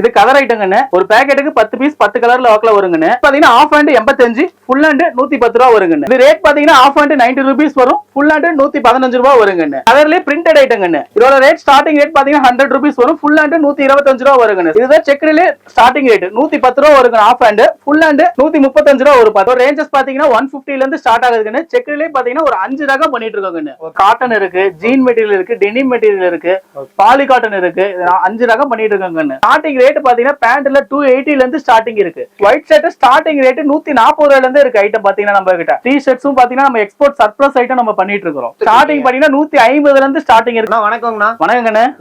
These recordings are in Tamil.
இது கலர் ஐட்டங்கண்ணே. ஒரு பேக்கெட்டுக்கு பத்து பீஸ் பத்து கலர்ல வாக்குல வருங்கண்ணே. பாத்தீங்கன்னா ஆஃப் ஹேண்ட் எண்பத்தஞ்சு ஃபுல் ஹேண்ட் நூத்தி பத்து ரூபா வருங்கண்ணே. இது ரேட் பாத்தீங்கன்னா ஆஃப் ஹேண்ட் நைன்டி ருபீஸ் வரும் ஃபுல் ஹேண்ட் நூத்தி பதினஞ்சு ரூபா வருங்கண்ணே. கலர்லயே பிரிண்டட் ஐட்டங்கண்ணே. இதோட ரேட் ஸ்டார்டிங் ரேட் பாத்தீங்கன்னா ஹண்ட்ரட் ருபீஸ் வரும் ஃபுல் ஹேண்ட் நூத்தி இருபத்தஞ்சு ரூபா வருங்கண்ணே. இதுதான் செக்ரிலே ஸ்டார்டிங் ரேட் நூத்தி பத்து ரூபா வருங்க ஆஃப் ஹேண்ட் ஃபுல் ஹேண்ட் நூத்தி முப்பத்தஞ்சு ரூபா வரும் பாத்தோம் ரேஞ்சஸ் பாத்தீங்கன்னா ஒன் ல இருந்து ஸ்டார்ட் ஆகுதுங்கண்ணே. செக்ரிலே பாத்தீங்கன்னா ஒரு அஞ்சு ரகம் பண்ணிட்டு இருக்காங்கண்ணே காட்டன் இருக்கு ஜீன் மெட்டீரியல் இருக்கு டெனிம் மெட்டீரியல் இருக்கு பாலி காட்டன் இருக்கு அஞ்சு ரகம் பண்ணிட்டு இருக்காங்கன்னு ஸ்டார்டிங் ரேட் பாத்தீங்கன்னா பேண்ட்ல டூ எயிட்டில இருந்து ஸ்டார்டிங் இருக்கு. ஒயிட் ஷர்ட் ஸ்டார்டிங் ரேட் நூத்தி நாற்பது ரூபாயில இருந்து இருக்கு ஐட்டம் பாத்தீங்கன்னா நம்ம கிட்ட டி ஷர்ட்ஸும் பாத்தீங்கன்னா நம்ம எக்ஸ்போர்ட் சர்ப்ளஸ் ஐட்டம் நம்ம பண்ணிட்டு இருக்கிறோம். ஸ்டார்டிங் பாத்தீங்கன்னா நூத்தி ஐம்பதுல இருந்து ஸ்டார்டிங் இருக்கு. அண்ணா வணக்கங்கண்ணா.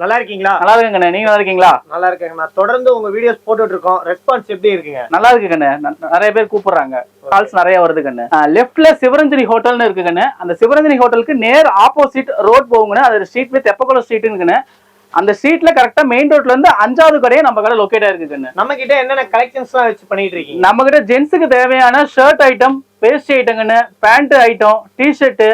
நல்லா இருக்கீங்களா? நல்லா இருக்குங்கண்ணே நீங்க நல்லா இருக்கீங்களா? நல்லா இருக்கேங்கண்ணா. தொடர்ந்து உங்க வீடியோஸ் போட்டுட்டு இருக்கோம். ரெஸ்பான்ஸ் எப்படி இருக்குங்க? நல்லா இருக்குங்கண்ணே நிறைய பேர் கூப்பிடுறாங்க. கால்ஸ் நிறைய வருதுங்கண்ணே லெஃப்ட்ல சிவரஞ்சனி ஹோட்டல்னு இருக்குங்கண்ணே அந்த சிவரஞ்சனி ஹோட்டலுக்கு நேர் ஆப்போசிட் ரோட் போகுங்கண்ணே. அது ஸ்ட்ரீட் வித் தெப்பக்குளம் ஸ்ட்ரீட்டுங்கண்ணே அந்த ஸ்ட்ரீட்ல கரெக்டா மெயின் ரோட்ல இருந்து அஞ்சாவது கடையே நம்ம கடை லொக்கேட் ஆயிருக்குங்கண்ணே நம்ம கிட்ட என்னென்ன கலெக்ஷன்ஸ் எல்லாம் வச்சு பண்ணிட்டு இருக்கீங்க? நம்ம கிட்ட ஜென்ஸுக்கு தேவையான shirt item waist ஐட்டங்கன்னு pant item T shirt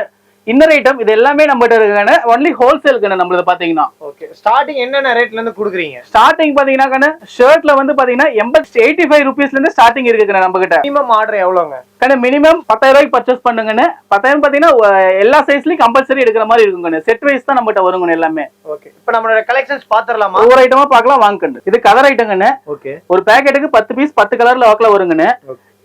inner item இது எல்லாமே நம்ம கிட்ட இருக்குங்கண்ணே ஒன்லி ஹோல்சேலுக்குண்ணே நம்மளது பாத்தீங்கன்னா ஓகே ஸ்டார்டிங் என்னென்ன ரேட்ல இருந்து குடுக்குறீங்க? ஸ்டார்டிங் பாத்தீங்கன்னா ஷர்ட்ல வந்து பாத்தீங்கன்னா எண்பத்தி எயிட்டி ஃபைவ் ருபீஸ்ல இருந்து ஸ்டார்டிங் இருக்குங்கண்ணே நம்ம கிட்ட மினிமம் ஆர்டர் எவ்வளோங்க? கண்ணு மினிமம் பத்தாயிரம் ரூபாய்க்கு பர்ச்சேஸ் பண்ணுங்கண்ணே. பத்தாயிரம் பாத்தீங்கன்னா எல்லா சைஸ்லயும் கம்பல்சரி எடுக்கிற மாதிரி இருக்குங்கண்ணே. செட் வைஸ் தான் நம்மகிட்ட வருங்கண்ணே எல்லாமே. ஓகே இப்போ நம்மளோட கலெக்ஷன்ஸ் பாத்துரலாமா? ஒவ்வொரு ஐட்டமா பார்க்கலாம் வாங்கண்ணு. இது கலர் ஐட்டங்கண்ணே ஓகே ஒரு பேக்கெட்டுக்கு பத்து பீஸ் பத்து கலர்ல வாக்குல வருங்கண்ணே.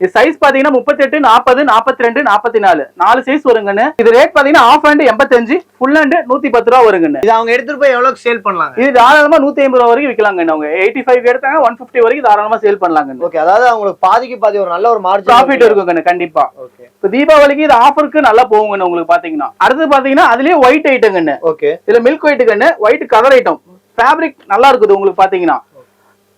இது சைஸ் பாத்தீங்கன்னா முப்பத்தி எட்டு நாற்பது நாற்பத்தி ரெண்டு நாற்பத்தி நாலு நாலு சைஸ் வருங்கண்ணே. இது ரேட் பாத்தீங்கன்னா ஆஃப் ஹேண்ட் எண்பத்தஞ்சு ஃபுல் ஹேண்ட் நூத்தி பத்து ரூபா வருங்கண்ணே. இது அவங்க எடுத்துட்டு போய் எவ்வளவு சேல் பண்ணலாங்க? இது தாராளமா நூத்தி ஐம்பது ரூபா வரைக்கும் விற்கலாங்கண்ணே அவங்க. எயிட்டி ஃபைவ் எடுத்தாங்க ஒன் பிப்டி வரைக்கும் தாராளமா சேல் பண்ணலாங்கண்ணே. ஓகே அதாவது அவங்களுக்கு பாதிக்கு பாதி ஒரு நல்ல ஒரு மார்ஜின் ப்ராஃபிட் இருக்குங்கண்ணே கண்டிப்பா. ஓகே இப்போ தீபாவளிக்கு இது ஆஃபருக்கு நல்லா போகுங்கண்ணே உங்களுக்கு பாத்தீங்கன்னா. அடுத்து பாத்தீங்கன்னா அதுலயே ஒயிட் ஐட்டங்கண்ணே ஓகே இதுல மில்க் ஒயிட் கண்ணு ஒயிட் கலர் ஐட்டம் ஃபேப்ரிக் நல்லா இருக்குது உங்களுக்கு பாத்தீங்கன்னா.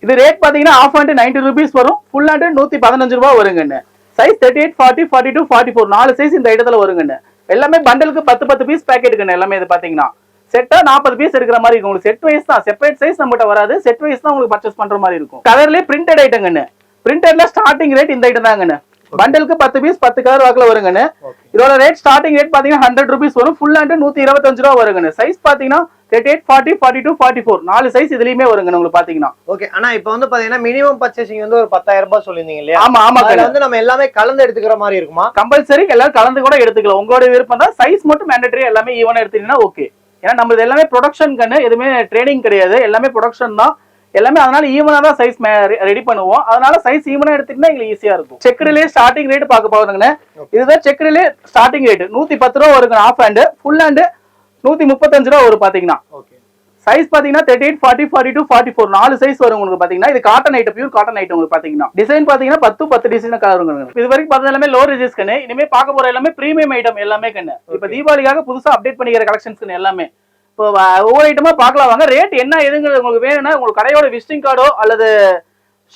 இது ரேட் பார்த்தீங்கன்னா ஆஃப் ஹேண்ட் நைன்டி ருபீஸ் வரும். ஃபுல் ஹேண்ட் நூற்றி பதினஞ்சு ரூபா வருங்கண்ணு. Size thirty eight forty forty two forty four நாலு சைஸ் இந்த இடத்துல வருங்கண்ணு. எல்லாமே பண்டலுக்கு பத்து பத்து பீஸ் பேக்கெட்டுக்குண்ணு எல்லாமே இது பார்த்தீங்கன்னா செட்டா நாற்பது பீஸ் இருக்கிற மாதிரி இருக்கும். உங்களுக்கு செட் வைஸ் தான். செப்பரேட் சைஸ் நம்மகிட்ட வராது. செட் வைஸ் தான் உங்களுக்கு பர்ச்சேஸ் பண்ற மாதிரி இருக்கும். கலர்லயே பிரிண்டட் ஐட்டங்கண்ணு பிரிண்டட்ல ஸ்டார்டிங் ரேட் இந்த ஐட்டம் தாங்கண்ணு. பண்டலுக்கு பத்து பீஸ் பத்து கலர் வாக்குல வருங்கண்ணே. ஓகே இதோட ரேட் ஸ்டார்டிங் ரேட் பாத்தீங்கன்னா ஹண்ட்ரட் ருபீஸ் வரும். ஃபுல் ஹேண்ட் நூத்தி இருபத்தஞ்சு ரூபா வருங்க சைஸ் பாத்தீங்கன்னா thirty eight forty forty two forty four நாலு சைஸ் இதுலயுமே வருங்க உங்களுக்கு பாத்தீங்கன்னா. ஓகே ஆனா இப்போ வந்து பாத்தீங்கன்னா மினிமம் பர்ச்சேசிங் வந்து ஒரு பத்தாயிரம் ரூபாய் சொல்லியிருந்தீங்க இல்லையா? ஆமா ஆமா அதுல வந்து நம்ம எல்லாமே கலந்து எடுத்துக்கிற மாதிரி இருக்குமா? கம்பல்சரி எல்லாரும் கலந்து கூட எடுத்துக்கலாம். உங்களோட விருப்பம் தான். சைஸ் மட்டும் மேண்டட்டரி எல்லாமே ஈவனா எடுத்தீங்கன்னா ஓகே ஏன்னா நம்ம எல்லாமே ப்ரொடக்ஷன் கண்ணு. எதுவுமே ட்ரேடிங் கிடையாது. எல்லாமே ப்ரொடக்ஷன் தான். எல்லாமே அதனால ஈவனா தான் சைஸ் ரெடி பண்ணுவோம். அதனால சைஸ் ஈவனா எடுத்துக்கிட்டா எங்களுக்கு ஈஸியா இருக்கும். செக்கரிலே ஸ்டார்டிங் ரேட் பார்க்க போறதுங்கண்ணே இதுதான் செக்கரிலே ஸ்டார்டிங் ரேட் நூத்தி பத்து ரூபா வருங்க ஆஃப் ஹேண்டு ஃபுல் ஹேண்டு நூத்தி முப்பத்தஞ்சு ரூபா வரும் பாத்தீங்கன்னா. ஓகே சைஸ் பாத்தீங்கன்னா thirty eight forty forty two forty four நாலு சைஸ் வரும் உங்களுக்கு பாத்தீங்கன்னா. இது cotton item pure cotton item உங்களுக்கு பாத்தீங்கன்னா. டிசைன் பாத்தீங்கன்னா பத்து பத்து டிசைன் கலருங்க இது வரைக்கும் பார்த்தது எல்லாமே லோ ரிஜிஸ் கண்ணு இனிமே பார்க்க போற எல்லாமே பிரீமியம் ஐட்டம் எல்லாமே கண்ணு இப்ப தீபாவளிக்காக புதுசா அப்டேட் பண்ணிக்கிற கலெக்ஷன்ஸ் எல்லாமே. இப்போ ஒவ்வொரு ஐட்டமா பார்க்கலாம் வாங்க. ரேட் என்ன எதுங்கிறது உங்களுக்கு வேணும்னா உங்களுக்கு கடையோட விசிட்டிங் கார்டோ அல்லது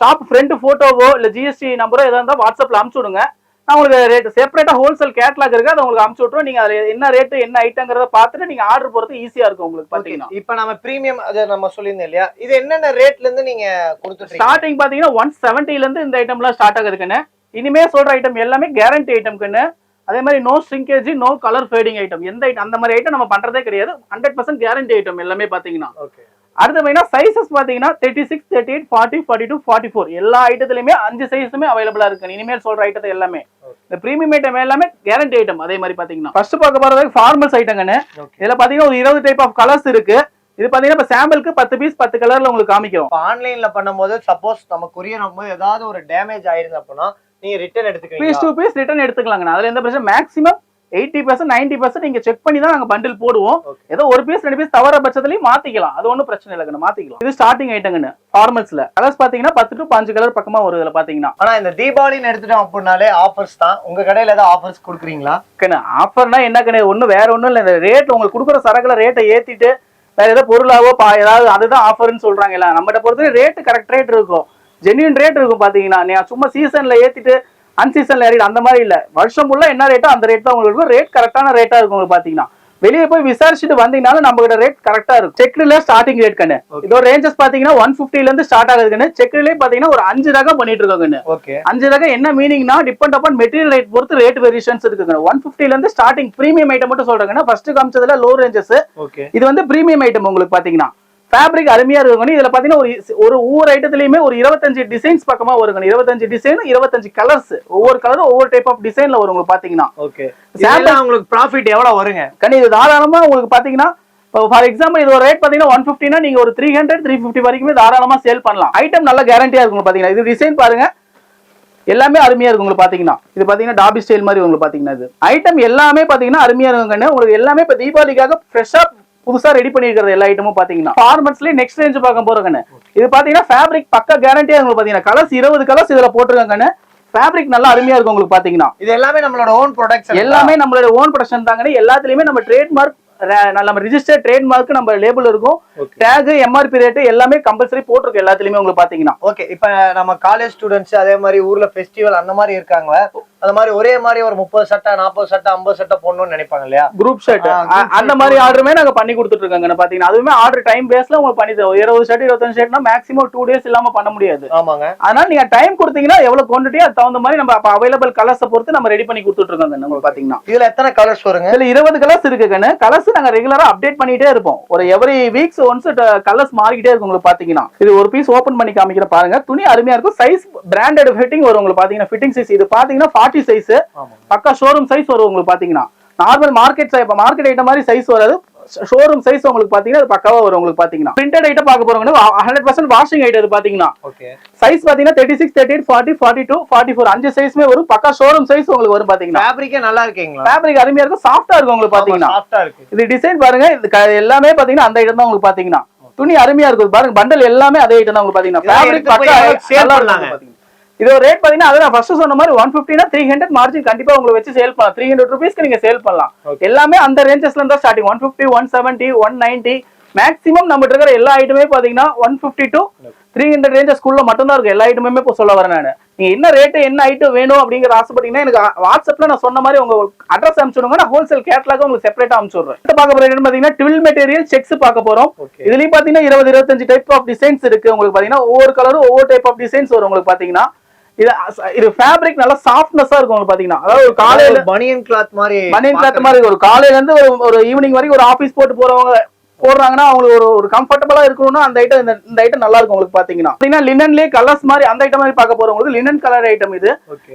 ஷாப் ஃப்ரண்ட் போட்டோவோ இல்ல ஜிஎஸ்டி நம்பரோ எதா இருந்தால் வாட்ஸ்அப்ல அனுப்பிச்சு விடுங்க. நான் உங்களுக்கு ரேட் செப்பரேட்டா ஹோல்சேல் கேட்லாக் இருக்கு அதை உங்களுக்கு அனுப்பிச்சு விட்ருவோம் நீங்க அதுல என்ன ரேட் என்ன ஐட்டங்கிறத பார்த்துட்டு நீங்க ஆர்டர் போறது ஈஸியா இருக்கும் உங்களுக்கு பாத்தீங்கன்னா இப்போ நம்ம பிரீமியம் அது நம்ம சொல்லியிருந்தோம் இல்லையா? இது என்னென்ன ரேட்ல இருந்து நீங்க கொடுத்துட்டு ஸ்டார்டிங் பாத்தீங்கன்னா ஒன் செவன்ட்டில இருந்து இந்த ஐட்டம்லாம் ஸ்டார்ட் ஆகுதுக்குன்னு. இனிமே சொல்ற ஐட்டம் எல்லாமே கேரண்டி ஐட்டம்க்குன்னு அதே மாதிரி no shrinkage no colour fading item எந்த ஐட்டம் அந்த மாதிரி ஐட்டம் நம்ம பண்றதே கிடையாது. ஹண்ட்ரட் பர்சன்ட் கேரண்டி ஐட்டம் எல்லாமே பாத்தீங்கன்னா. ஓகே அடுத்து மெயினா சைசஸ் பாத்தீங்கன்னா thirty six thirty eight forty forty two forty four எல்லா ஐட்டத்துலயுமே அஞ்சு சைஸுமே அவைலபிளா இருக்கு. இனிமேல் சொல்ற ஐட்டத்தை எல்லாமே. இந்த பிரீமியம் ஐட்டம் எல்லாமே கேரண்டி ஐட்டம் அதே மாதிரி பாத்தீங்கன்னா. ஃபர்ஸ்ட் பார்க்க போறது ஃபார்மல்ஸ் ஐட்டங்கன்னு இதுல பாத்தீங்கன்னா ஒரு இருபது டைப் ஆஃப் கலர்ஸ் இருக்கு. இது பாத்தீங்கன்னா இப்ப சாம்பிளுக்கு பத்து பீஸ் பத்து கலர்ல உங்களுக்கு காமிக்கிறோம். இப்போ ஆன்லைன்ல பண்ணும்போது சப்போஸ் நம்ம கொரியர் ஏதாவது ஒரு டேமேஜ் ஆயிருந்தது அப்படின்னா நீங்க ரிட்டர்ன் பீஸ் எடுத்துக்கிறீங்க டு பீஸ் ரிட்டர்ன் எடுத்துக்கலாங்க அதுல எந்த பிரச்சனை maximum eighty percent ninety percent நீங்க செக் பண்ணி தான் நாங்க பண்டில் போடுவோம். ஏதோ ஒரு பீஸ் ரெண்டு பீஸ் தவற பட்சத்துலயும் மாத்திக்கலாம். அது ஒன்றும் பிரச்சனை இல்லைங்க மாத்திக்கலாம். இது ஸ்டார்டிங் ஐட்டங்கன்னு ஃபார்மல்ஸ்ல கலர்ஸ் பாத்தீங்கன்னா பத்து டு பாஞ்சு கலர் பக்கமா வரும் இதுல பாத்தீங்கன்னா. ஆனா இந்த தீபாவளின்னு எடுத்துட்டோம் அப்படின்னாலே ஆஃபர்ஸ் தான். உங்க கடையில ஏதாவது ஆஃபர்ஸ் கொடுக்குறீங்களா? ஆஃபர்னா என்ன கிடையாது ஒன்றும் வேற ஒன்றும் இல்லை. இந்த ரேட் உங்களுக்கு கொடுக்குற சரக்குல ரேட்டை ஏத்திட்டு வேற ஏதாவது பொருளாவோ ஏதாவது அதுதான் ஆஃபர்னு சொல்றாங்க இல்ல நம்மகிட்ட பொறுத்தவரை ரேட் கரெக்ட் ரேட் இருக்கும். ஜென்யூன் ரேட் இருக்கும் பாத்தீங்கன்னா. நீ சும்மா சீசன்ல ஏத்திட்டு அன்சீசன்ல ஏறிடு அந்த மாதிரி இல்ல. வருஷம் ஃபுல்லா என்ன ரேட்டோ அந்த ரேட் தான் உங்களுக்கு இருக்கும். ரேட் கரெக்டான ரேட்டா இருக்கும் உங்களுக்கு பாத்தீங்கன்னா. வெளியே போய் விசாரிச்சுட்டு வந்தீங்கனாலும் நம்ம கிட்ட ரேட் கரெக்டா இருக்கும். செக்ல ஸ்டார்டிங் ரேட் கண்ணு. இதோட ரேஞ்சஸ் பாத்தீங்கன்னா ஒன் ல இருந்து ஸ்டார்ட் ஆகுதுன்னு செக்லயே பாத்தீங்கன்னா ஒரு அஞ்சு ரகம் பண்ணிட்டு இருக்காங்க ஓகே அஞ்சு ரகம் என்ன மீனிங்னா டிபெண்ட் அப்பான் மெட்டீரியல் ரேட் பொறுத்து ரேட் வேரியேஷன்ஸ் இருக்குங்க ஒன் ல இருந்து ஸ்டார்டிங் பிரீமியம் ஐட்டம் மட்டும் சொல்றாங்கன்னா ஃபர்ஸ்ட் காமிச்சதுல லோ ரேஞ்சஸ் ஓகே இது வந்து பிரீமியம் ஐட்டம் உங்களுக்கு பாத்தீங்கன்னா. ஃபேப்ரிக் அருமையா இருக்குங்க இதுல பாத்தீங்கன்னா ஒரு ஒரு ஒவ்வொரு ஐட்டத்துலயுமே ஒரு இருபத்தஞ்சு டிசைன்ஸ் பக்கமா வருங்க இருபத்தஞ்சு டிசைன் இருபத்தஞ்சு கலர்ஸ் ஒவ்வொரு கலரும் ஒவ்வொரு டைப் ஆஃப் டிசைன்ல வரும் உங்களுக்கு பாத்தீங்கன்னா. ஓகே உங்களுக்கு ப்ராஃபிட் எவ்வளவு வருங்க? கண்ணி இது தாராளமா உங்களுக்கு பாத்தீங்கன்னா ஃபார் எக்ஸாம்பிள் இது ஒரு ரேட் பாத்தீங்கன்னா ஒன் ஃபிஃப்டினா நீங்க ஒரு த்ரீ ஹண்ட்ரட் த்ரீ ஃபிஃப்டி வரைக்குமே தாராளமா சேல் பண்ணலாம். ஐட்டம் நல்ல கேரண்டியா இருக்கும் பாத்தீங்கன்னா. இது டிசைன் பாருங்க. எல்லாமே அருமையா இருக்கும் உங்களுக்கு பாத்தீங்கன்னா. இது பாத்தீங்கன்னா டாபி ஸ்டைல் மாதிரி உங்களுக்கு பாத்தீங்கன்னா இது. ஐட்டம் எல்லாமே பாத்தீங்கன்னா அருமையா இருக்குங்க உங்களுக்கு எல்லாமே இப்ப தீபாவளிக்காக ஃப்ரெஷ்ஷா புதுசா ரெடி பண்ணிருக்கிறது எல்லா ஐட்டமும் பாத்தீங்கன்னா. ஃபார்மட்ஸ்லயே நெக்ஸ்ட் ரேஞ்ச் பார்க்க போறோங்கண்ணே இது பாத்தீங்கன்னா ஃபேப்ரிக் பக்க கேரண்டியா உங்களுக்கு பாத்தீங்கன்னா. கலர்ஸ் இருபது கலர்ஸ் இதுல போட்டிருக்காங்கண்ணே ஃபேப்ரிக் நல்லா அருமையா இருக்கும் உங்களுக்கு பாத்தீங்கன்னா. இது எல்லாமே நம்மளோட ஓன் ப்ரொடக்ட்ஸ் எல்லாமே நம்மளோட ஓன் ப்ரொடக்ஷன் தாங்கண்ணே எல்லாத்துலயுமே நம்ம ட்ரேட்மார்க் நம்ம ரிஜிஸ்டர் ட்ரேட்மார்க் நம்ம லேபிள் இருக்கும். டேக் எம்ஆர்பி ரேட் எல்லாமே கம்பல்சரி போட்டிருக்கு எல்லாத்துலயுமே உங்களுக்கு பாத்தீங்கன்னா. ஓகே இப்ப நம்ம காலேஜ் ஸ்டூடெண்ட்ஸ் அதே மாதிரி ஊர்ல ஃபெஸ்டிவல் அந்த மாதிரி இருக்காங்க அந்த மாதிரி ஒரே மாதிரி ஒரு முப்பது சட்டை நாற்பது சட்டை ஐம்பது சட்டை போடணும்னு நினைப்பாங்க இல்லையா? குரூப் ஷர்ட் அந்த மாதிரி. ஆர்டருமே நாங்க பண்ணி கொடுத்துட்டு இருக்காங்க பாத்தீங்கன்னா அதுவுமே ஆர்டர் டைம் பேஸ்ல உங்களுக்கு பண்ணி தருவோம். இருபது ஷர்ட் இருபத்தஞ்சு ஷர்ட்னா மேக்ஸிமம் டூ டேஸ் இல்லாம பண்ண முடியாது. ஆமாங்க. அதனால நீங்க டைம் கொடுத்தீங்கன்னா எவ்வளவு குவான்டிட்டி அது தகுந்த மாதிரி நம்ம அவைலபிள் கலர்ஸை பொறுத்து நம்ம ரெடி பண்ணி கொடுத்துட்டு இருக்கோங்க நம்ம பாத்தீங்கன்னா. இதுல எத்தனை கலர்ஸ் வருங்க? இதுல இருபது கலர்ஸ் இருக்குன்னு கலர்ஸ் நாங்க ரெகுலரா அப்டேட் பண்ணிட்டே இருப்போம். ஒரு எவ்ரி வீக்ஸ் ஒன்ஸ் கலர்ஸ் மாறிக்கிட்டே இருக்கும் உங்களுக்கு பாத்தீங்கன்னா. இது ஒரு பீஸ் ஓபன் பண்ணி காமிக்கிற பாருங்க. துணி அருமையா இருக்கும். சைஸ் பிராண்டட் ஃபிட்டிங் வரும் உங்களுக்கு பாத்தீங்கன்னா. ஃபிட்டிங் சைஸ் இது பாத்தீங்கன்னா ஃபார்ட்டி சைஸ் பக்கா ஷோரூம் சைஸ் வரும் உங்களுக்கு பாத்தீங்கன்னா. நார்மல் மார்க்கெட் இப்ப மார்க்கெட் ஐட்டம் மாதிரி சைஸ் வராது. ஷோரூம் சைஸ் உங்களுக்கு பாத்தீங்கன்னா அது பக்காவா வரும் உங்களுக்கு பாத்தீங்கன்னா. பிரிண்டட் ஐட்டம் பார்க்க போறோங்கன்னா ஹண்ட்ரட் பர்சன்ட் வாஷிங் ஐட்டம் இது பாத்தீங்கன்னா. சைஸ் பாத்தீங்கன்னா thirty six thirty eight forty forty two forty four அஞ்சு சைஸ்மே வரும். பக்கா ஷோரூம் சைஸ் உங்களுக்கு வரும் பாத்தீங்கன்னா. ஃபேப்ரிக்கே நல்லா இருக்கீங்களா? ஃபேப்ரிக் அருமையா இருக்கும். சாஃப்டா இருக்கும் உங்களுக்கு பாத்தீங்கன்னா. இது டிசைன் பாருங்க. இது எல்லாமே பாத்தீங்கன்னா அந்த ஐட்டம் தான் உங்களுக்கு பாத்தீங்கன்னா. துணி அருமையா இருக்கும். பாருங்க பண்டல் எல்லாமே அதே ஐட்டம் தான் உங்களுக்கு பாத்தீங்கன்னா. ஃபேப்ரிக் பக்கா பண்ணலாங்க? இது ரேட் பாத்தீங்கன்னா அதான் ஃபர்ஸ்ட் சொன்ன மாதிரி ஒன் பிப்டினா த்ரீ ஹண்ட்ரட் மார்ஜின் கண்டிப்பா உங்களுக்கு வச்சு சேல் பண்ணலாம். த்ரீ ஹண்ட்ரட் ருபீஸ்க்கு நீங்க சேல் பண்ணலாம். எல்லாமே அந்த ரேஞ்சஸ்ல இருந்தா starting one fifty one seventy one ninety maximum நம்ம இருக்கிற எல்லா ஐட்டமே பாத்தீங்கன்னா one fifty to three hundred ரேஞ்சஸ்குள்ள மட்டும் தான் இருக்கு. எல்லா ஐட்டமுமே இப்போ சொல்ல வரேன் நான். நீங்க என்ன ரேட் என்ன ஐட்டம் வேணும் அப்படிங்கிற ஆசைப்பட்டீங்கன்னா எனக்கு வாட்ஸ்அப்ல நான் சொன்ன மாதிரி உங்க அட்ரஸ் அனுப்பிச்சுடுங்க. நான் ஹோல்சேல் கேட்லாக உங்களுக்கு செப்பரேட்டா அனுப்பிச்சுடுறேன். பார்க்க போற item பாத்தீங்கன்னா ட்வில் மெட்டீரியல் செக்ஸ் பார்க்க போறோம். இதுலயும் பாத்தீங்கன்னா இருபது இருபத்தஞ்சு டைப் ஆஃப் டிசைன்ஸ் இருக்கு. உங்களுக்கு பாத்தீங்கன்னா ஒவ்வொரு கலரும் ஒவ்வொரு டைப் ஆஃப் டிசைன்ஸ் வரும். உங்களுக்கு பாத்தீங்கன்னா இது இது ஃபேப்ரிக் நல்லா சாஃப்ட்னஸா இருக்கும் பாத்தீங்கன்னா. அதாவது ஒரு காலையில பனியன் கிளாத் மாதிரி பனியன் கிளாத் மாதிரி. ஒரு காலையில இருந்து ஒரு ஒரு ஈவினிங் வரைக்கும் ஒரு ஆபீஸ் போட்டு போறவங்க போடுறாங்கன்னா அவங்களுக்கு ஒரு ஒரு கம்ஃபர்டபுளா இருக்கணும்னா அந்த ஐட்டம் இந்த ஐட்டம் நல்லா இருக்கும் உங்களுக்கு பாத்தீங்கன்னா. பாத்தீங்கன்னா லினன்லயே கலர்ஸ் மாதிரி அந்த ஐட்டம் மாதிரி பார்க்க போறவங்களுக்கு லினன் கலர் ஐட்டம் இது.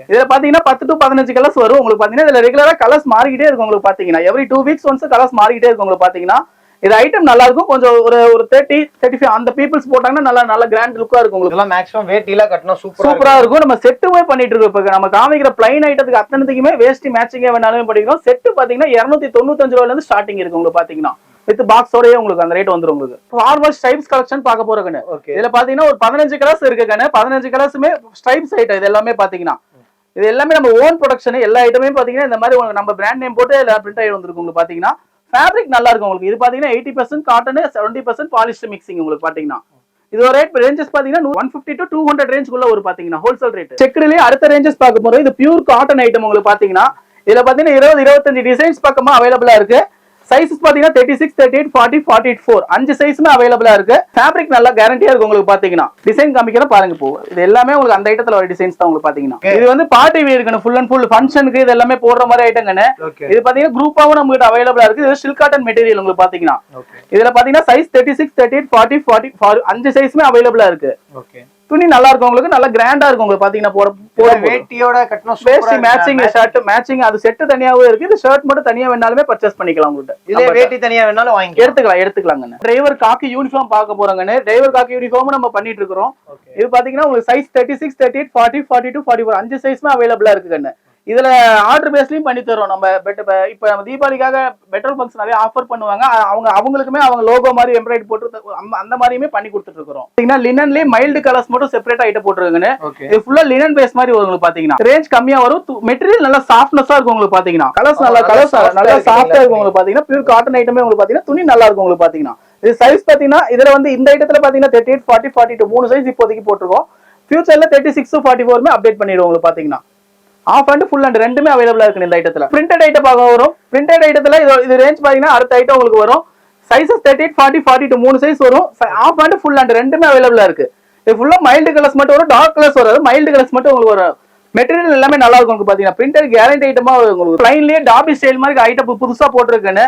இதுல பாத்தீங்கன்னா பத்து டு பதினஞ்சு கலர்ஸ் வரும் உங்களுக்கு பாத்தீங்கன்னா. இதுல ரெகுலரா கலர்ஸ் மாறிக்கிட்டே இருக்கும் உங்களுக்கு பாத்தீங்கன்னா. Every two weeks once colours மாறிக்கிட்டே இருக்கும் உங்களுக்கு பாத்தீங்கன்னா. இது ஐட்டம் நல்லா இருக்கும் கொஞ்சம் ஒரு ஒரு தேர்ட்டி தேர்ட்டி ஃபைவ் அந்த பீப்புள்ஸ் போட்டாங்கன்னா நல்லா நல்ல கிராண்ட் லுக்கா இருக்கும் உங்களுக்கு. இதெல்லாம் மேக்ஸிமம் வேட்டிலாம் கட்டினா சூப்பரா சூப்பரா இருக்கும். நம்ம செட்டுமே பண்ணிட்டு இருக்கோம் இப்ப நம்ம காமிக்கிற பிளைன் ஐட்டத்துக்கு அத்தனத்துக்குமே வேஸ்ட் மேட்சிங்கே வேணாலும் படிக்கிறோம் செட்டு பாத்தீங்கன்னா இருநூத்தி தொண்ணூத்தஞ்சு ரூபாயில இருந்து ஸ்டார்டிங் இருக்கு உங்களுக்கு பாத்தீங்கன்னா வித் பாக்ஸோடய உங்களுக்கு அந்த ரேட் வந்துரும் உங்களுக்கு. ஃபார்மல் ஸ்டைப்ஸ் கலெக்ஷன் பார்க்க போறேன் ஓகே இதுல பாத்தீங்கன்னா ஒரு பதினஞ்சு கலர்ஸ் இருக்கு கண்ணு. பதினஞ்சு கலர்ஸுமே ஸ்ட்ரைப்ஸ் ஐட்டம் இது எல்லாமே பாத்தீங்கன்னா இது எல்லாமே நம்ம ஓன் ப்ரொடக்ஷன் எல்லா ஐட்டமே பாத்தீங்கன்னா இந்த மாதிரி உங்களுக்கு நம்ம பிராண்ட் நேம் போட்டு இதுல பிரிண்ட் ஆகி வந்திருக்கு உங்களுக்கு பாத்தீங்கன்னா ஃபேப்ரிக் நல்லா இருக்கும் உங்களுக்கு. இது பாத்தீங்கன்னா eighty percent cotton seventy percent polyester mixing உங்களுக்கு பாத்தீங்கன்னா. இது ஒரு ரேட் ரேஞ்சஸ் பாத்தீங்கன்னா one fifty to two hundred ரேஞ்சுக்குள்ள ஒரு பாத்தீங்கன்னா ஹோல்சேல் ரேட் செக்ரிலேயே அடுத்த ரேஞ்சஸ் பார்க்க போறோம் இது பியூர் காட்டன் ஐட்டம் உங்களுக்கு பாத்தீங்கன்னா இதுல பாத்தீங்கன்னா இருபது இருபத்தஞ்சு டிசைன்ஸ் பக்கமா அவைலபிளா இருக்கு. சைஸஸ் பாத்தீங்கன்னா thirty six thirty eight forty forty four அஞ்சு சைஸுமே அவைலபிளா இருக்கு. ஃபேப்ரிக் நல்லா கேரண்டியா இருக்கு உங்களுக்கு பாத்தீங்கன்னா டிசைன் காமிக்கிற பாருங்க இப்போ. இது எல்லாமே உங்களுக்கு அந்த ஐட்டத்துல ஒரு டிசைன்ஸ் தான் உங்களுக்கு பாத்தீங்கன்னா. இது வந்து party wear full and full ஃபங்க்ஷனுக்கு இது எல்லாமே போடுற மாதிரி ஐட்டங்கன்னு இது பாத்தீங்கன்னா குரூப்பாவும் நம்ம கிட்ட அவைலபிளா இருக்கு. இது சில்க் காட்டன் மெட்டீரியல் உங்களுக்கு பாத்தீங்கன்னா இதுல பாத்தீங்கன்னா size thirty six thirty eight forty forty அஞ்சு சைஸுமே அவைலபிளா இருக்கு. ஓகே துணி நல்லா இருக்கும் உங்களுக்கு நல்லா கிராண்டா இருக்கும் உங்களுக்கு பாத்தீங்கன்னா போட வேட்டியோட கட்டினா வேஷ்டி மேட்சிங் ஷர்ட் மேட்சிங் அது செட் தனியாவே இருக்கு. இது ஷர்ட் மட்டும் தனியா வேணாலுமே பர்ச்சேஸ் பண்ணிக்கலாம் உங்கள்கிட்ட இதே வேட்டி தனியா வேணாலும் வாங்கி எடுத்துக்கலாம் எடுத்துக்கலாங்கண்ணே டிரைவர் காக்கி யூனிஃபார்ம் பார்க்க போறாங்கண்ணே டிரைவர் காக்கி யூனிஃபார்ம் நம்ம பண்ணிட்டு இருக்கிறோம். இது பாத்தீங்கன்னா உங்களுக்கு size thirty six thirty eight forty forty two forty four அஞ்சு சைஸ்மே அவைலபிளா இருக்குங்கண்ணே இதுல ஆர்டர் பேஸ்லயும் பண்ணி தரோம் நம்ம பெட் இப்ப நம்ம தீபாவளிக்காக பெட்ரோல் பங்க்ஸ் நிறைய ஆஃபர் பண்ணுவாங்க. அவங்க அவங்களுக்குமே அவங்க லோகோ மாதிரி எம்ப்ராய்டரி போட்டு அந்த- மாதிரியுமே பண்ணி கொடுத்துட்டு இருக்கிறோம். பாத்தீங்கன்னா லினன்லயே மைல்டு கலர்ஸ் மட்டும் செப்பரேட்டா ஐட்டம் போட்டுருக்குன்னு. இது ஃபுல்லா லினன் பேஸ் மாதிரி வரும் பாத்தீங்கன்னா. ரேஞ்ச் கம்மியா வரும். மெட்டீரியல் நல்லா சாஃப்ட்னஸா இருக்கும் உங்களுக்கு பாத்தீங்கன்னா. கலர்ஸ் நல்லா கலர்ஸ் நல்லா சாஃப்டா இருக்கும் உங்களுக்கு பாத்தீங்கன்னா. பியூர் காட்டன் ஐட்டமே உங்களுக்கு பாத்தீங்கன்னா துணி நல்லா இருக்கும் உங்களுக்கு பாத்தீங்கன்னா. இது சைஸ் பாத்தீங்கன்னா இதுல வந்து இந்த ஐட்டத்துல பாத்தீங்கன்னா thirty eight forty forty two மூணு சைஸ் இப்போதைக்கு போட்டிருக்கோம். ஃபியூச்சர்ல தேர்ட்டி சிக்ஸ் ஃபார்ட்டி ஃபோருமே அப்டேட் பண்ணிடுவோம் உங்களுக்கு பாத்தீங்கன்னா. ஆஃப் அண்ட் ஃபுல் அண்ட் ரெண்டுமே அவைலபிளா இருக்கு இந்த ஐட்டத்துல பிரிண்டட் ஐட்டம் பார்க்க வரும். பிரிண்டட் ஐட்டத்துல இது இது ரேஞ்ச் பாத்தீங்கன்னா அடுத்த ஐட்டம் உங்களுக்கு வரும். Sizes thirty eight forty forty two மூணு சைஸ் வரும். ஆஃப் அண்ட் ஃபுல் அண்ட் ரெண்டுமே அவைலபிளா இருக்கு. இது ஃபுல்லா மைல்டு கலர்ஸ் மட்டும் வரும் டார்க் கலர்ஸ் வராது. மைல்டு கலர்ஸ் மட்டும் உங்களுக்கு வரும். மெட்டீரியல் எல்லாமே நல்லா இருக்கும் உங்களுக்கு பாத்தீங்கன்னா. பிரிண்டட் கேரண்டி ஐட்டமா உங்களுக்கு பிளைன்லயே டாபி ஸ்டைல் மாதிரி ஐட்டம் புதுசா போட்டிருக்குன்னு.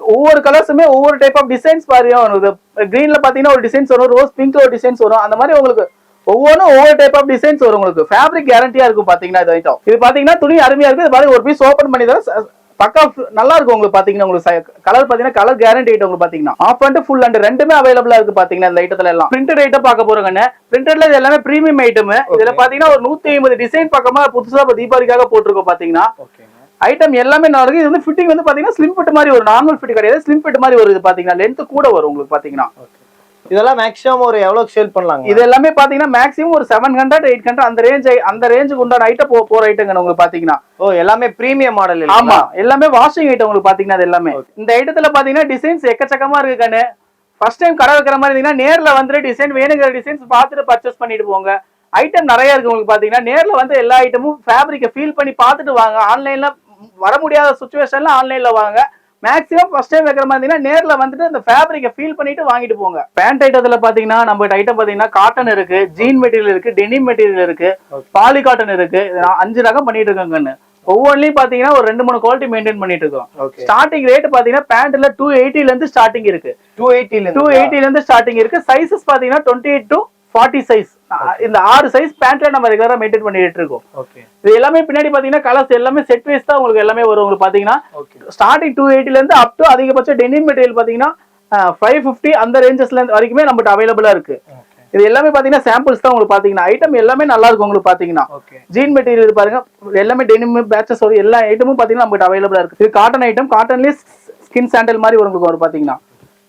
ஒவ்வொரு கலர்ஸுமே ஒவ்வொரு டைப் ஆஃப் டிசைன்ஸ் பாருங்க. வரும் கிரீன்ல பாத்தீங்கன்னா ஒரு டிசைன்ஸ் வரும். ரோஸ் பிங்க்ல ஒரு டிசைன்ஸ் வரும். அந்த மாதிரி உங்களுக்கு ஒவ்வொன்றும் ஒவ்வொரு டைப் ஆஃப் டிசைன்ஸ் வரும் உங்களுக்கு. ஃபேப்ரிக் கேரண்டியா இருக்கும் பாத்தீங்கன்னா இது ஐட்டம் இது பாத்தீங்கன்னா துணி அருமையா இருக்கு. இது பாருங்க ஒரு பீஸ் ஓபன் பண்ணி தர பக்கா நல்லா இருக்கும் உங்களுக்கு பாத்தீங்கன்னா உங்களுக்கு. கலர் பாத்தீங்கன்னா கலர் கேரண்டி ஐட்டம் உங்களுக்கு பாத்தீங்கன்னா. ஆஃப் அண்ட் ஃபுல் அண்ட் ரெண்டுமே அவைலபிளா இருக்கு பாத்தீங்கன்னா இந்த ஐட்டத்துல எல்லாம். பிரிண்டட் ஐட்டம் பார்க்க போறோங்கன்னு பிரிண்டட்ல இது எல்லாமே பிரீமியம் ஐட்டம் இதுல பாத்தீங்கன்னா ஒரு நூத்தி ஐம்பது டிசைன் பக்கமா புதுசா தீபாவளிக்காக போட்டிருக்கோம் பாத்தீங்கன்னா. ஐட்டம் எல்லாமே நல்லா இருக்கு. இது வந்து ஃபிட்டிங் வந்து பாத்தீங்கன்னா ஸ்லிம் ஃபிட் மாதிரி ஒரு நார்மல் ஃபிட் கிடையாது. ஸ்லிம் ஃபிட் மாதிரி வருது பாத்தீங்கன்னா லென்த் கூட வரும் உங்களுக்கு பாத்தீங்கன்னா. இதெல்லாம் மேக்ஸிமம் ஒரு எவ்வளவு சேல் பண்ணலாங்க? இது எல்லாமே பாத்தீங்கன்னா மேக்ஸிமம் ஒரு செவன் ஹண்ட்ரட் எயிட் ஹண்ட்ரட் அந்த ரேஞ்ச் அந்த ரேஞ்சுக்கு உண்டான ஐட்டம் போ போற ஐட்டங்க உங்களுக்கு பாத்தீங்கன்னா. ஓ எல்லாமே பிரீமியம் மாடல் ஆமா எல்லாமே வாஷிங் ஐட்டம் உங்களுக்கு பாத்தீங்கன்னா அது எல்லாமே. இந்த ஐட்டத்துல பாத்தீங்கன்னா டிசைன்ஸ் எக்கச்சக்கமா இருக்கு கண்ணு. ஃபர்ஸ்ட் டைம் கடை வைக்கிற மாதிரி இருந்தீங்கன்னா நேர்ல வந்துட்டு டிசைன் வேணுங்கிற டிசைன்ஸ் பார்த்துட்டு பர்ச்சேஸ் பண்ணிட்டு போங்க. ஐட்டம் நிறைய இருக்கு உங்களுக்கு பாத்தீங்கன்னா. நேர்ல வந்து எல்லா ஐட்டமும் ஃபேப்ரிக்கை ஃபீல் பண்ணி பார்த்துட்டு வாங்க. ஆன்லைன்ல வர முடியாத சுச்சுவேஷன்ல ஆன்லைன்ல வாங்க. மேக்ஸிமம் ஃபர்ஸ்ட் டைம் வைக்கிற மாதிரி நேர்ல வந்துட்டு அந்த ஃபேப்ரிக்கை ஃபீல் பண்ணிட்டு வாங்கிட்டு போங்க. பேண்ட் ஐட்டத்துல பாத்தீங்கன்னா நம்ம ஐட்டம் பாத்தீங்கன்னா காட்டன் இருக்கு ஜீன் மெட்டீரியல் இருக்கு டெனிம் மெட்டீரியல் இருக்கு பாலி காட்டன் இருக்கு. அஞ்சு ரகம் பண்ணிட்டு இருக்கேங்கன்னு. ஒவ்வொன்றிலையும் பாத்தீங்கன்னா ஒரு ரெண்டு மூணு குவாலிட்டி மெயின்டைன் பண்ணிட்டு இருக்கோம். ஸ்டார்டிங் ரேட் பாத்தீங்கன்னா பேண்ட்ல டூ எயிட்டில இருந்து ஸ்டார்டிங் இருக்கு. டூ எயிட்டில டூ எயிட்டில இருந்து ஸ்டார்டிங் இருக்கு. சைஸஸ் பாத்தீங்கன்னா twenty eight to forty size இந்த ஆறு சைஸ் பேண்ட்ல நம்ம ரெகுலரா மெயின்டைன் பண்ணிட்டு இருக்கோம். ஓகே இது எல்லாமே பின்னாடி பாத்தீங்கன்னா கலர்ஸ் எல்லாமே செட் வைஸ் தான் உங்களுக்கு எல்லாமே வரும். உங்களுக்கு பாத்தீங்கன்னா ஸ்டார்டிங் டூ எயிட்டில இருந்து அப் டு அதிகபட்சம் டெனிம் மெட்டீரியல் பாத்தீங்கன்னா ஃபைவ் ஃபிஃப்டி அந்த ரேஞ்சஸ்ல இருந்து வரைக்குமே நம்மகிட்ட அவைலபிளா இருக்கு. இது எல்லாமே பாத்தீங்கன்னா சாம்பிள்ஸ் தான் உங்களுக்கு பாத்தீங்கன்னா. ஐட்டம் எல்லாமே நல்லா இருக்கும் உங்களுக்கு பாத்தீங்கன்னா. ஜீன் மெட்டீரியல் பாருங்க எல்லாமே டெனிம் பேச்சஸ் எல்லா ஐட்டமும் பாத்தீங்கன்னா நம்மகிட்ட அவைலபிளா இருக்கு. இது காட்டன் ஐட்டம் காட்டன்லயே ஸ்கின் சாண்டல் மாதிரி உங்களுக்கு வரும் பாத்தீங்கன்னா.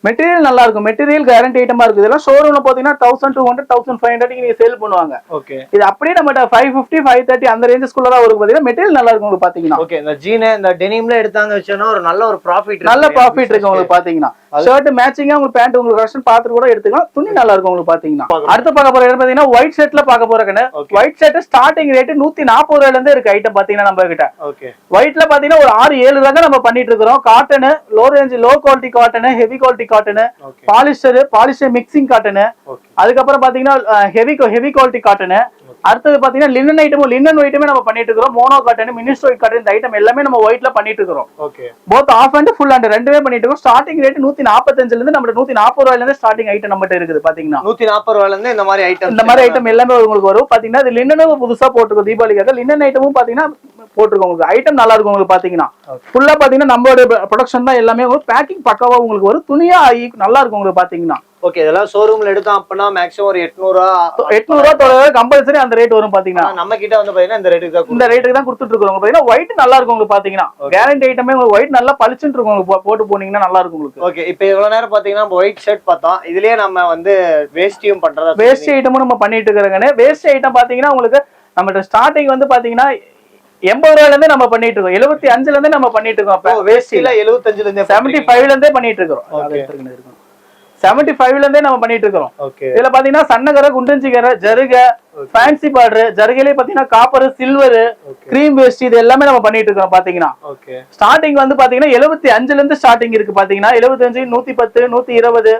மெட்டீரியல் நல்லா இருக்கும் மெட்டீரியல் கேரண்டி ஐட்டமா இருக்கு இதெல்லாம் ஷோரூம்ல பாத்தீங்கன்னா thousand two hundred thousand five hundred நீங்க சேல் பண்ணுவாங்க. ஓகே இது அப்படியே நம்மகிட்ட ஃபைவ் ஃபிஃப்டி ஃபைவ் தேர்ட்டி அந்த ரேஞ்சஸ்குள்ள தான் வரும் பாத்தீங்கன்னா மெட்டீரியல் நல்லா இருக்கும் உங்களுக்கு பாத்தீங்கன்னா ஓகே இந்த ஜீனு இந்த டெனிம்ல எடுத்தாங்க வச்சோன்னா ஒரு நல்ல ஒரு ப்ராஃபிட் நல்ல ப்ராஃபிட் இருக்கு உங்களுக்கு பாத்தீங்கன்னா ஷர்ட் மேட்சிங்கா உங்களுக்கு பேண்ட் உங்களுக்கு கலெக்ஷன் பார்த்துட்டு கூட எடுத்துக்கலாம். துணி நல்லா இருக்கும் உங்களுக்கு பாத்தீங்கன்னா அடுத்து பார்க்க போற இடம் பாத்தீங்கன்னா ஒயிட் ஷர்ட்ல பார்க்க போறேன்னு Okay. White shirt starting rate நூத்தி நாற்பது ரூபாயில இருந்து இருக்கு ஐட்டம் பாத்தீங்கன்னா நம்ம கிட்ட. ஓகே ஒயிட்ல பாத்தீங்கன்னா ஒரு ஆறு ஏழு ரகம் நம்ம பண்ணிட்டு இருக்கிறோம். Cotton low range low quality cotton heavy quality cotton polyester polyester mixing cotton அதுக்கப்புறம் பாத்தீங்கன்னா ஹெவி ஹெவி குவாலிட்டி காட்டனு அடுத்தது பாத்தீங்கன்னா லினன் ஐட்டமும் லினன் ஐட்டமே நம்ம பண்ணிட்டு இருக்கிறோம் மோனோ காட்டன் மினிஸ்டர் காட்டன் இந்த ஐட்டம் எல்லாமே நம்ம ஒயிட்ல பண்ணிட்டு இருக்கிறோம் both half and full and ரெண்டுமே பண்ணிட்டு இருக்கோம் ஸ்டார்டிங் ரேட் நூத்தி நாற்பத்தஞ்சுல இருந்து நம்ம நூத்தி நாற்பது ரூபாயில இருந்து ஸ்டார்டிங் ஐட்டம் நம்மகிட்ட இருக்குது பாத்தீங்கன்னா. நூத்தி நாற்பது ரூபாயில இருந்து இந்த மாதிரி ஐட்டம் இந்த மாதிரி ஐட்டம் எல்லாமே உங்களுக்கு வரும். பாத்தீங்கன்னா இது லினனும் புதுசா போட்டிருக்கோம் தீபாவளிக்காக. லினன் ஐட்டமும் பாத்தீங்கன்னா போட்டிருக்கோம் உங்களுக்கு. ஐட்டம் நல்லா இருக்கும் உங்களுக்கு பாத்தீங்கன்னா. ஃபுல்லா பாத்தீங்கன்னா நம்மளோட ப்ரொடக்ஷன் தான் எல்லாமே உங்களுக்கு பேக்கிங் பக்காவா உங்களுக்கு வரும். துணியா ஈ- நல்லா இருக்கும் உங்களுக்கு பாத்தீங்கன்னா ஓகே இதெல்லாம் ஷோரூம்ல எடுத்தோம் அப்படின்னா மேக்ஸிமம் ஒரு எட்நூறு ரூபா எட்நூறு ரூபா தொள்ளாயிரம் கம்பல்சரி அந்த ரேட் வரும் பாத்தீங்கன்னா நம்ம கிட்ட வந்து பாத்தீங்கன்னா இந்த ரேட்டுக்கு தான் இந்த ரேட்டுக்கு தான் கொடுத்துட்டு இருக்கோம் பாத்தீங்கன்னா ஒயிட் நல்லா இருக்கும் உங்களுக்கு பாத்தீங்கன்னா கேரண்டி ஐட்டமே உங்களுக்கு ஒயிட் நல்லா பளிச்சுட்டு இருக்கும் உங்களுக்கு. போட்டு போனீங்கன்னா நல்லா இருக்கும் உங்களுக்கு. ஓகே இப்போ இவ்வளவு நேரம் பாத்தீங்கன்னா நம்ம ஒயிட் ஷர்ட் பார்த்தோம். இதுலயே நம்ம வந்து வேஸ்டியும் பண்றதா வேஸ்ட் ஐட்டமும் நம்ம பண்ணிட்டு இருக்கிறோங்கன்னு வேஸ்ட் ஐட்டம் பாத்தீங்கன்னா உங்களுக்கு நம்மகிட்ட ஸ்டார்டிங் வந்து பாத்தீங்கன்னா எண்பது ரூபாயில இருந்தே நம்ம பண்ணிட்டு இருக்கோம். எழுபத்தி அஞ்சுல இருந்தே நம்ம பண்ணிட்டு இருக்கோம் வேஸ்டில எழுபத்தஞ்சுல இருந்தே செவன்டி ஃபைவ்ல இருந்தே பண்ணிட்டு இருக்கிறோம். செவன்டி ஃபைவ்ல இருந்தே நம்ம பண்ணிட்டு இருக்கிறோம். இதுல பாத்தீங்கன்னா சன்னகரை குண்டஞ்சிக்கரை ஜருக ஃபேன்சி பார்டர் ஜருகையிலே பாத்தீங்கன்னா காப்பர் சில்வர் கிரீம் வேஸ்ட் இது எல்லாமே நம்ம பண்ணிட்டு இருக்கோம் பாத்தீங்கன்னா. ஓகே ஸ்டார்டிங் வந்து பாத்தீங்கன்னா எழுபத்தி அஞ்சுல இருந்து ஸ்டார்டிங் இருக்கு பாத்தீங்கன்னா. எழுபத்தஞ்சு நூத்தி பத்து நூத்தி இருபது.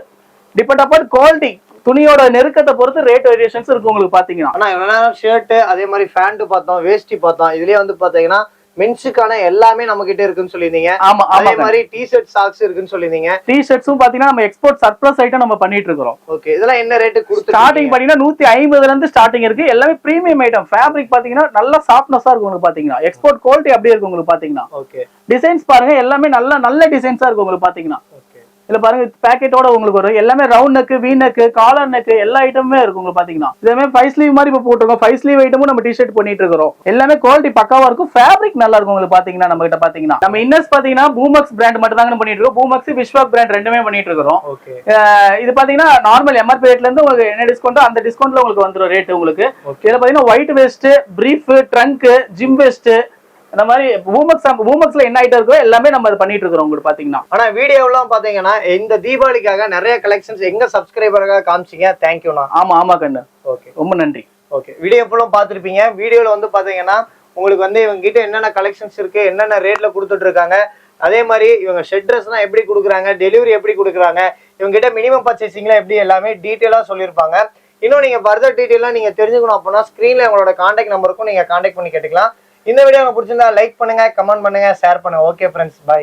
டிபெண்ட் அப்பான் குவாலிட்டி துணியோட நெருக்கத்தை பொறுத்து ரேட் வேரியேஷன்ஸ் இருக்கு உங்களுக்கு பாத்தீங்கன்னா. ஆனா ஷர்ட் அதே மாதிரி பேண்ட் பார்த்தோம் வேஷ்டி பார்த்தோம் இதுலயே வந்து பாத்தீங்கன்னா மென்ஸுக்கான எல்லாமே நம்ம கிட்ட இருக்குன்னு சொல்லியிருந்தீங்க. ஆமா அதே மாதிரி டி ஷர்ட் சாக்ஸ் இருக்குன்னு சொல்லியிருந்தீங்க. டி ஷர்ட்ஸும் பாத்தீங்கன்னா நம்ம எக்ஸ்போர்ட் சர்ப்ளஸ் ஐட்டம் நம்ம பண்ணிட்டு இருக்கிறோம். ஓகே இதெல்லாம் என்ன ரேட்டு கொடுத்து ஸ்டார்டிங் பாத்தீங்கன்னா நூத்தி ஐம்பதுல இருந்து ஸ்டார்டிங் இருக்கு. எல்லாமே பிரீமியம் ஐட்டம் ஃபேப்ரிக் பாத்தீங்கன்னா நல்ல சாஃப்ட்னஸா இருக்கும் உங்களுக்கு பாத்தீங்கன்னா. எக்ஸ்போர்ட் குவாலிட்டி அப்படியே இருக்கும் உங்களுக்கு பாத்தீங்கன்னா. ஓகே டிசைன்ஸ் பாருங்க எல்லாமே நல்ல நல்ல டிசைன்ஸா இருக்கும் உங்களுக்கு பாத்தீங்கன்னா. இதுல பாருங்க பேக்கெட்டோட உங்களுக்கு வரும் எல்லாமே round neck V neck collar neck எல்லா ஐட்டமுமே இருக்கும் உங்களுக்கு பாத்தீங்கன்னா. இதே ஃபைவ் ஸ்லீவ் மாதிரி இப்போ போட்டிருக்கோம். ஃபைவ் ஸ்லீவ் ஐட்டமும் நம்ம டிஷர்ட் பண்ணிட்டு இருக்கிறோம். எல்லாமே குவாலிட்டி பக்காவா இருக்கும். ஃபேப்ரிக் நல்லா இருக்கும் உங்களுக்கு பாத்தீங்கன்னா நம்ம கிட்ட பாத்தீங்கன்னா. நம்ம இன்னர்ஸ் பாத்தீங்கன்னா பூமக்ஸ் பிராண்ட் மட்டும் தாங்க பண்ணிட்டு இருக்கோம். பூமக்ஸ் விஸ்வாக் பிராண்ட் ரெண்டுமே பண்ணிட்டு இருக்கிறோம். அஹ் இது பாத்தீங்கன்னா நார்மல் எம்ஆர்பி ரேட்ல இருந்து உங்களுக்கு என்ன டிஸ்கவுண்ட் அந்த டிஸ்கவுண்ட்ல உங்களுக்கு வந்துரும் ரேட் உங்களுக்கு. இதுல பாத்தீங்கன்னா white vest brief trunk gym vest இந்த மாதிரி பூமக்ஸ் பூமக்ஸ்ல என்ன ஐட்டம் இருக்கோ எல்லாமே நம்ம அது பண்ணிட்டு இருக்கிறோம் உங்களுக்கு பாத்தீங்கன்னா. ஆனா வீடியோ எல்லாம் பாத்தீங்கன்னா இந்த தீபாவளிக்காக நிறைய கலெக்ஷன்ஸ் எங்க சப்ஸ்கிரைபருக்காக காமிச்சீங்க? தேங்க்யூண்ணா ஆமா ஆமா கண்ணு. ஓகே ரொம்ப நன்றி. ஓகே வீடியோ ஃபுல்லும் பார்த்துருப்பீங்க வீடியோவில் வந்து பார்த்தீங்கன்னா உங்களுக்கு வந்து இவங்க கிட்ட என்னென்ன கலெக்ஷன்ஸ் இருக்கு என்னென்ன ரேட்ல கொடுத்துட்டு இருக்காங்க அதே மாதிரி இவங்க ஷெட் ட்ரெஸ்லாம் எப்படி கொடுக்குறாங்க டெலிவரி எப்படி கொடுக்குறாங்க இவங்க கிட்ட மினிமம் பர்ச்சேசிங்லாம் எப்படி எல்லாமே டீட்டெயிலாக சொல்லியிருப்பாங்க. இன்னும் நீங்க ஃபர்தர் டீட்டெயிலாக நீங்க தெரிஞ்சுக்கணும் அப்படின்னா ஸ்க்ரீன்ல உங்களோட காண்டாக்ட் நம்பருக்கும் நீங்க காண்டாக்ட் பண்ணி கேட்டுக்கலாம். இந்த வீடியோ உங்களுக்கு பிடிச்சிருந்தா லைக் பண்ணுங்க கமெண்ட் பண்ணுங்க ஷேர் பண்ணுங்க. Okay friends bye